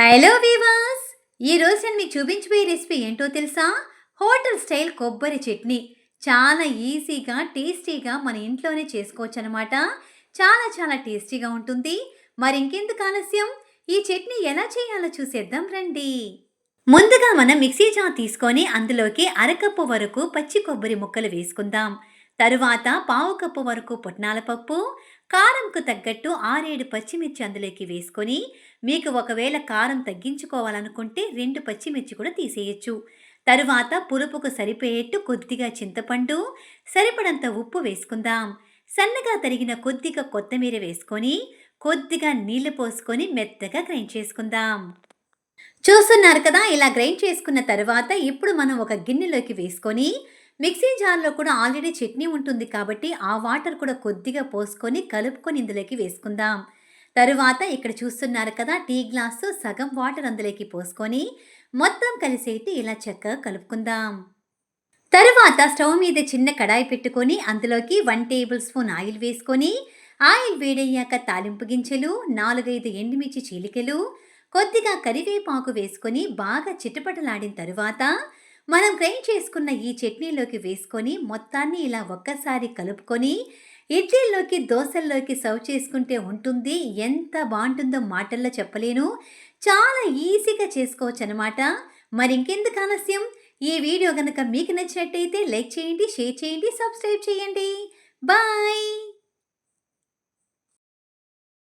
Hello వీవాస్ ఈరోజు నేను మీకు చూపించబోయే రెసిపీ ఏంటో తెలుసా? హోటల్ స్టైల్ కొబ్బరి చట్నీ. చాలా ఈజీగా టేస్టీగా మన ఇంట్లోనే చేసుకోవచ్చు అనమాట చాలా చాలా టేస్టీగా ఉంటుంది. మరి ఇంకెందుకు ఆలస్యం? ఈ చట్నీ ఎలా చేయాలో చూసేద్దాం రండి. ముందుగా మనం మిక్సీ జార్ తీసుకొని అందులోకి అరకప్పు వరకు పచ్చి కొబ్బరి ముక్కలు వేసుకుందాం. తరువాత పావు కప్పు వరకు పుట్నాల పప్పు కారంకు తగ్గట్టు ఆరేడు పచ్చిమిర్చి అందులోకి వేసుకొని మీకు ఒకవేళ కారం తగ్గించుకోవాలనుకుంటే రెండు పచ్చిమిర్చి కూడా తీసేయచ్చు. తరువాత పులుపుకు సరిపోయేట్టు కొద్దిగా చింతపండు సరిపడంత ఉప్పు వేసుకుందాం. సన్నగా తరిగిన కొద్దిగా కొత్తిమీర వేసుకొని కొద్దిగా నీళ్ళు పోసుకొని మెత్తగా గ్రైండ్ చేసుకుందాం. చూస్తున్నారు కదా ఇలా గ్రైండ్ చేసుకున్న తర్వాత ఇప్పుడు మనం ఒక గిన్నెలోకి వేసుకొని మిక్సీ జార్లో కూడా ఆల్రెడీ చట్నీ ఉంటుంది కాబట్టి ఆ వాటర్ కూడా కొద్దిగా పోసుకొని కలుపుకొని ఇందులోకి వేసుకుందాం. తరువాత ఇక్కడ చూస్తున్నారు కదా టీ గ్లాసు సగం వాటర్ అందులోకి పోసుకొని మొత్తం కలిసేటి ఇలా చక్కగా కలుపుకుందాం. తరువాత స్టవ్ మీద చిన్న కడాయి పెట్టుకొని అందులోకి వన్ టేబుల్ స్పూన్ ఆయిల్ వేసుకొని ఆయిల్ వేడయ్యాక తాలింపు గింజలు నాలుగైదు ఎండుమిర్చి చీలికలు కొద్దిగా కరివేపాకు వేసుకొని బాగా చిటపటలాడిన తరువాత మనం గ్రైండ్ చేసుకున్న ఈ చట్నీలోకి వేసుకొని మొత్తాన్ని ఇలా ఒక్కసారి కలుపుకొని ఇడ్లీలోకి దోశల్లోకి సర్వ్ చేసుకుంటే ఉంటుంది. ఎంత బాగుంటుందో మాటల్లో చెప్పలేను. చాలా ఈజీగా చేసుకోవచ్చు అనమాట మరి ఇంకెందుకు ఆలస్యం? ఈ వీడియో కనుక మీకు నచ్చినట్టయితే లైక్ చేయండి షేర్ చేయండి సబ్స్క్రైబ్ చేయండి. బాయ్!